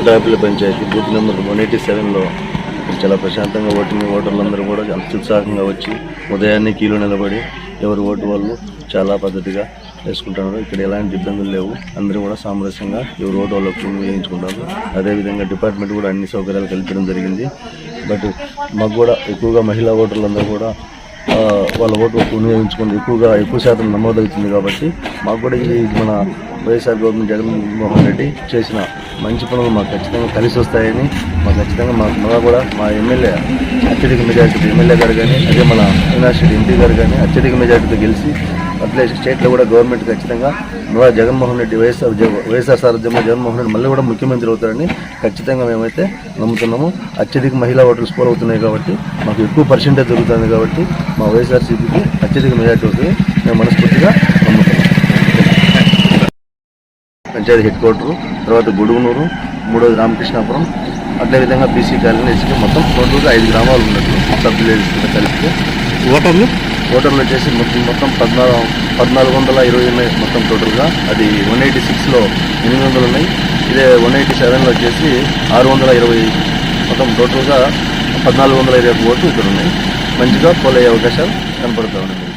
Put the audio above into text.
పిఠాపిల్లి పంచాయతీ booth number one eighty సెవెన్లో చాలా ప్రశాంతంగా ఓటింగ్ ఓటర్లందరూ కూడా అత్యుత్సాహంగా వచ్చి ఉదయాన్నే కీలో నిలబడి ఎవరి ఓటు వాళ్ళు చాలా పద్ధతిగా వేసుకుంటున్నారు. ఇక్కడ ఎలాంటి ఇబ్బందులు లేవు. అందరూ కూడా సామరస్యంగా ఎవరు ఓటు వాళ్ళకు వేయించుకుంటారు అదేవిధంగా డిపార్ట్మెంట్ కూడా అన్ని సౌకర్యాలు కల్పించడం జరిగింది. బట్ మాకు కూడా ఎక్కువగా మహిళా ఓటర్లందరూ కూడా వాళ్ళ ఓటు వినియోగించుకుని ఎక్కువగా ఎక్కువ శాతం నమోదవుతుంది కాబట్టి మాకు కూడా ఈ మన వైఎస్ఆర్ గవర్నమెంట్ జగన్మోహన్ రెడ్డి చేసిన మంచి పనులు మాకు ఖచ్చితంగా కలిసి వస్తాయని మాకు ఖచ్చితంగా మాకు మళ్ళా కూడా మా ఎమ్మెల్యే అత్యధిక మెజార్టీతో ఎమ్మెల్యే గారు కానీ అదే మన అవినాష్ రెడ్డి ఎంపీ గారు కానీ అత్యధిక మెజార్టీతో గెలిచి అట్లే స్టేట్లో కూడా గవర్నమెంట్ ఖచ్చితంగా మళ్ళీ జగన్మోహన్ రెడ్డి వైఎస్ఆర్ వైఎస్ఆర్ సారథ్యంలో జగన్మోహన్ రెడ్డి మళ్ళీ కూడా ముఖ్యమంత్రి అవుతారని ఖచ్చితంగా మేమైతే నమ్ముతున్నాము. అత్యధిక మహిళా ఓటర్లు స్కోర్ అవుతున్నాయి కాబట్టి మాకు ఎక్కువ పర్సెంటేజ్ దొరుకుతుంది కాబట్టి మా వైఎస్ఆర్సీపీకి అత్యధిక మెజార్టీ అవుతుంది మేము మనస్ఫూర్తిగా నమ్ముతున్నాం పంచాయతీ హెడ్ క్వార్టరు తర్వాత గుడుగునూరు మూడోది రామకృష్ణాపురం అదేవిధంగా బీసీ కాలనీ మొత్తం టోటల్గా ఐదు గ్రామాలు ఉన్నట్లు సబ్ విలేజ్ కింద కలిపితే ఓటర్లు ఓటర్లు వచ్చేసి మొత్తం మొత్తం పద్నాలుగు పద్నాలుగు వందల ఇరవై ఉన్నాయి మొత్తం టోటల్గా అది వన్ ఎయిటీ సిక్స్లో ఎనిమిది వందలు ఉన్నాయి. ఇదే వన్ ఎయిటీ సెవెన్లో వచ్చేసి ఆరు వందల ఇరవై మొత్తం టోటల్గా పద్నాలుగు వందల ఇరవై ఓట్లు ఇక్కడ ఉన్నాయి. మంచిగా పోలయ్యే అవకాశాలు కనపడుతూ ఉన్నాయి.